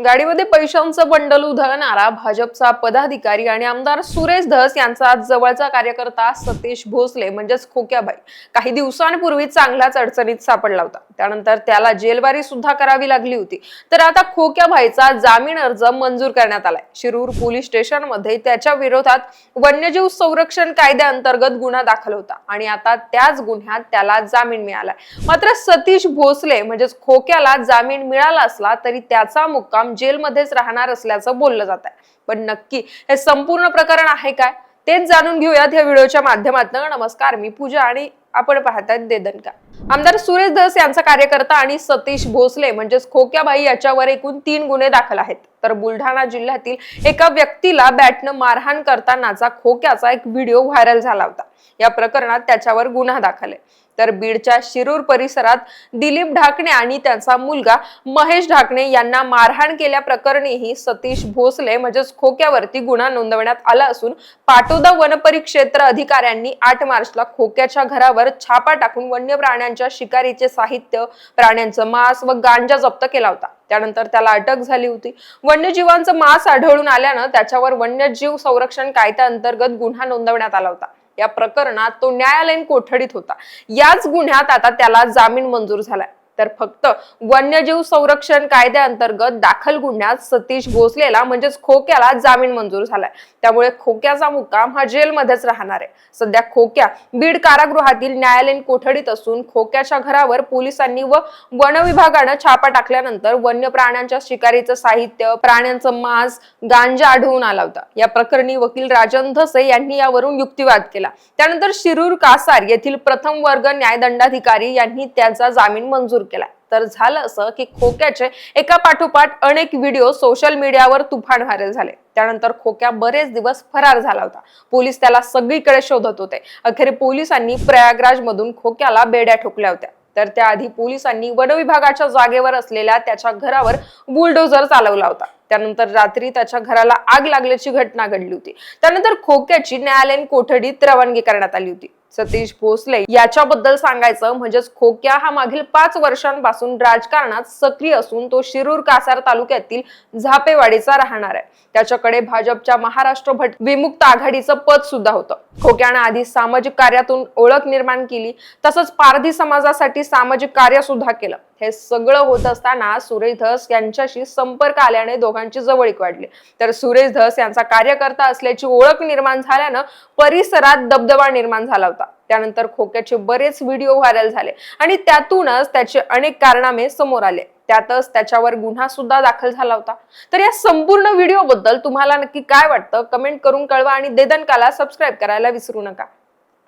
गाडीमध्ये पैशांचं बंडल उधळणारा भाजपचा पदाधिकारी आणि आमदार सुरेश धस यांचा आज जवळचा कार्यकर्ता सतीश भोसले म्हणजेच खोक्याबाई काही दिवसांपूर्वी चांगलाच अडचणीत सापडला होता. त्यानंतर त्याला जेलबारी सुद्धा करावी लागली होती. तर आता खोक्याबाईचा जामीन अर्ज मंजूर करण्यात आलाय. शिरूर पोलीस स्टेशनमध्ये त्याच्या विरोधात वन्यजीव संरक्षण कायद्याअंतर्गत गुन्हा दाखल होता आणि आता त्याच गुन्ह्यात त्याला जामीन मिळालाय. मात्र सतीश भोसले म्हणजेच खोक्याला जामीन मिळाला असला तरी त्याचा मुक्काम जेलमध्येच राहणार असल्याचं बोललं जात आहे. पण नक्की हे संपूर्ण प्रकरण आहे काय? तेच जाणून घेऊयात या व्हिडिओच्या माध्यमातून. नमस्कार मी पूजा आणि आपण पाहतायत देदनका आमदार सुरेश धस यांचा कार्यकर्ता आणि सतीश भोसले म्हणजेच खोक्याबाई याच्यावर एकूण तीन गुन्हे दाखल आहेत. तर बुलढाणा जिल्ह्यातील एका व्यक्तीला बॅटनं मारहाण करतानाचा खोक्याचा एक व्हिडिओ व्हायरल झाला होता. या प्रकरणात त्याच्यावर गुन्हा दाखल आहे. तर बीडच्या शिरूर परिसरात दिलीप ढाकणे आणि त्यांचा मुलगा महेश ढाकणे यांना मारहाण केल्या प्रकरणीही सतीश भोसले म्हणजेच खोक्यावरती गुन्हा नोंदवण्यात आला असून पाटोदा वनपरिक्षेत्र अधिकाऱ्यांनी आठ मार्चला खोक्याच्या घरावर छापा टाकून वन्य प्राण्यांच्या शिकारीचे साहित्य प्राण्यांचं मांस व गांजा जप्त केला होता. त्यानंतर त्याला अटक झाली होती. वन्यजीवांचं मांस आढळून आल्यानं त्याच्यावर वन्यजीव संरक्षण कायद्याअंतर्गत गुन्हा नोंदवण्यात आला होता. या प्रकरणात तो न्यायालयीन कोठडीत होता. याच गुन्ह्यात आता त्याला जामीन मंजूर झालाय. तर फक्त वन्यजीव संरक्षण कायद्याअंतर्गत दाखल गुन्ह्यात सतीश भोसलेला म्हणजेच खोक्याला जामीन मंजूर झालाय. त्यामुळे खोक्याचा मुक्काम हा जेलमध्येच राहणार आहे. सध्या खोक्या बीड कारागृहातील न्यायालयीन कोठडीत असून खोक्याच्या घरावर पोलिसांनी व वन विभागानं छापा टाकल्यानंतर वन्य प्राण्यांच्या शिकारीचं साहित्य प्राण्यांचं मांस गांजा आढळून आला होता. या प्रकरणी वकील राजन धसे यांनी यावरून युक्तिवाद केला. त्यानंतर शिरूर कासार येथील प्रथम वर्ग न्यायदंडाधिकारी यांनी त्याचा जामीन मंजूर केलाय. तर झालं असं की खोक्याचे एका पाठोपाठ अनेक व्हिडिओ सोशल मीडियावर तुफान व्हायरल झाले. त्यानंतर खोक्या बरेच दिवस फरार झाला होता. पोलीस त्याला सगळीकडे शोधत होते. अखेर पोलिसांनी प्रयागराज मधून खोक्याला बेड्या ठोकल्या होत्या. तर त्याआधी पोलिसांनी वन विभागाच्या जागेवर असलेल्या त्याच्या घरावर बुलडोझर चालवला होता. त्यानंतर रात्री त्याच्या घराला आग लागल्याची घटना घडली होती. त्यानंतर खोक्याची न्यायालयीन कोठडीत रवानगी करण्यात आली होती. सतीश भोसले याच्याबद्दल सांगायचं म्हणजेच खोक्या हा मागील पाच वर्षांपासून राजकारणात सक्रिय असून तो शिरूर कासार तालुक्यातील झापेवाडीचा राहणार आहे. त्याच्याकडे भाजपच्या महाराष्ट्र भट विमुक्त आघाडीचं पद सुद्धा होतं. खोक्यानं आधी सामाजिक कार्यातून ओळख निर्माण केली तसंच पारधी समाजासाठी सामाजिक कार्य सुद्धा केलं. हे सगळं होत असताना सुरेश धस यांच्याशी संपर्क आल्याने दोघांची जवळीक वाढली. तर सुरेश धस यांचा कार्यकर्ता असल्याची ओळख निर्माण झाल्यानं परिसरात दबदबा निर्माण झाला होता. त्यानंतर खोक्याचे बरेच व्हिडिओ व्हायरल झाले आणि त्यातूनच त्याचे अनेक कारनामे समोर आले. त्यातच त्याच्यावर गुन्हा सुद्धा दाखल झाला होता. तर या संपूर्ण व्हिडिओ बद्दल तुम्हाला नक्की काय वाटतं? कमेंट करून कळवा आणि देदनकाला सबस्क्राईब करायला विसरू नका.